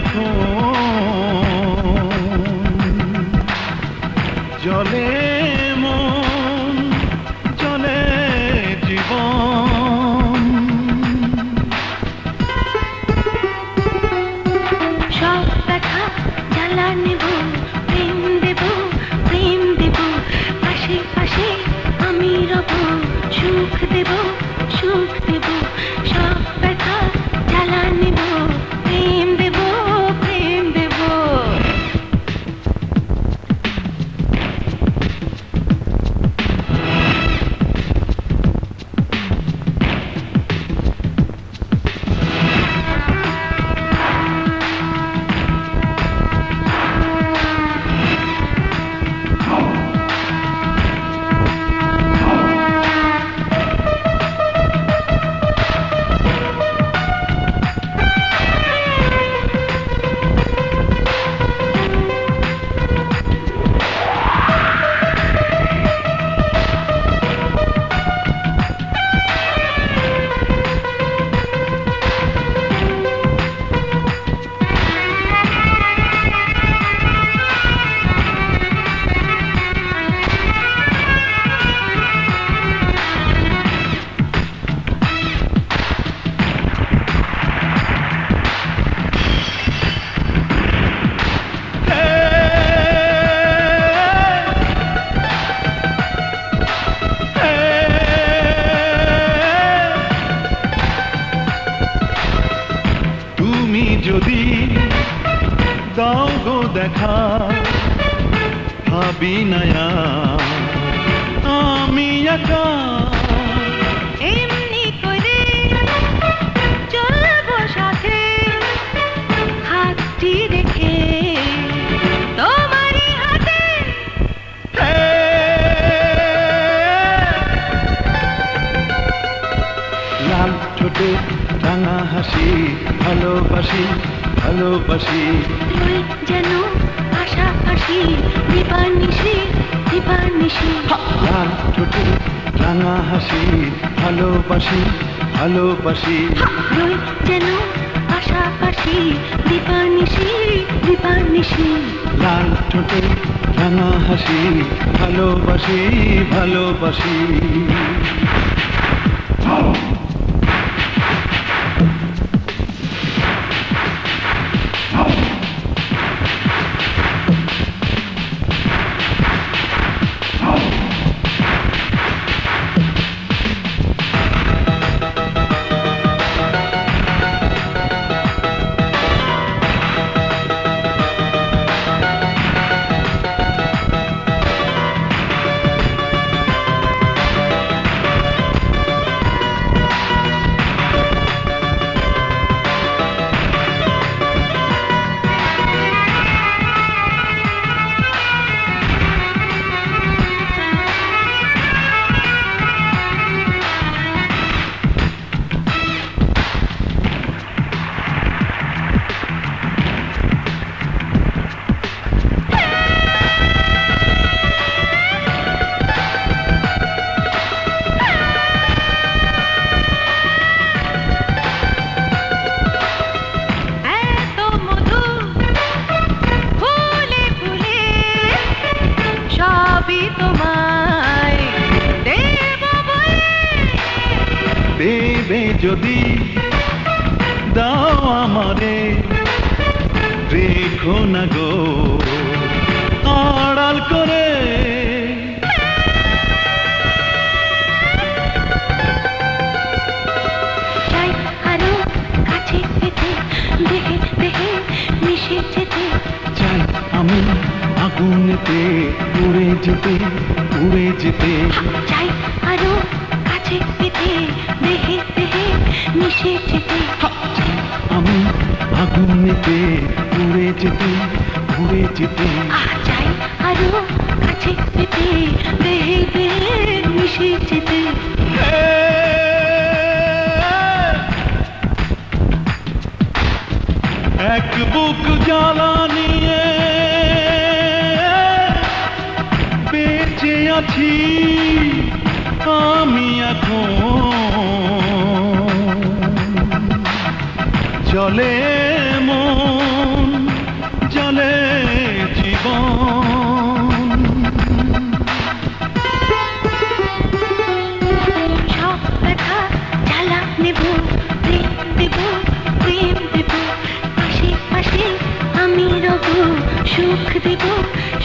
আছি আমি দেখা ভাবি নয়া আমি একা। এমনি করে চলবো সাথে হাতটি রেখে তোমারই হাতে। লাল ঠোঁটে রাঙা হাসি ভালোবাসি ভালোবাসি। তুই যেন পাশাপাশি দিবানিশি দিবানিশি। লাল ঠোঁটে রাঙা হাসি ভালোবাসি ভালোবাসি। তুই যেন পাশাপাশি দিবানিশি দিবানিশি। লাল ঠোঁটে রাঙা হাসি ভালোবাসি ভালোবাসি। দেবে যদি? দাও আমারে। রেখো না গো। আড়াল করে। দেহে দেহে মিশে যেতে। চাই আমি আগুনেতে উড়ে যেতে উড়ে যেতে। চাই আরও কাছে পেতে মিশে যেতে। আমি আগুনেতে উড়ে যেতে উড়ে যেতে। চাই আরও কাছে পেতে দেহে দেহে মিশে যেতে। এক বুক জ্বালা নিয়ে বেঁচে আছি আমি এখন। জলে মন জলে জীবন। সব ব্যথা জ্বালা নেব প্রেম দেব প্রেম দেব। পাশে পাশে আমি রব সুখ দেব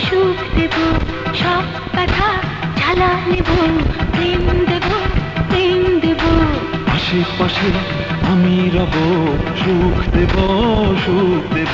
সুখ দেব। সব ব্যথা জ্বালা নেব প্রেম দেব প্রেম দেব। আশেপাশে আমি রব সুখ দেব সুখ দেব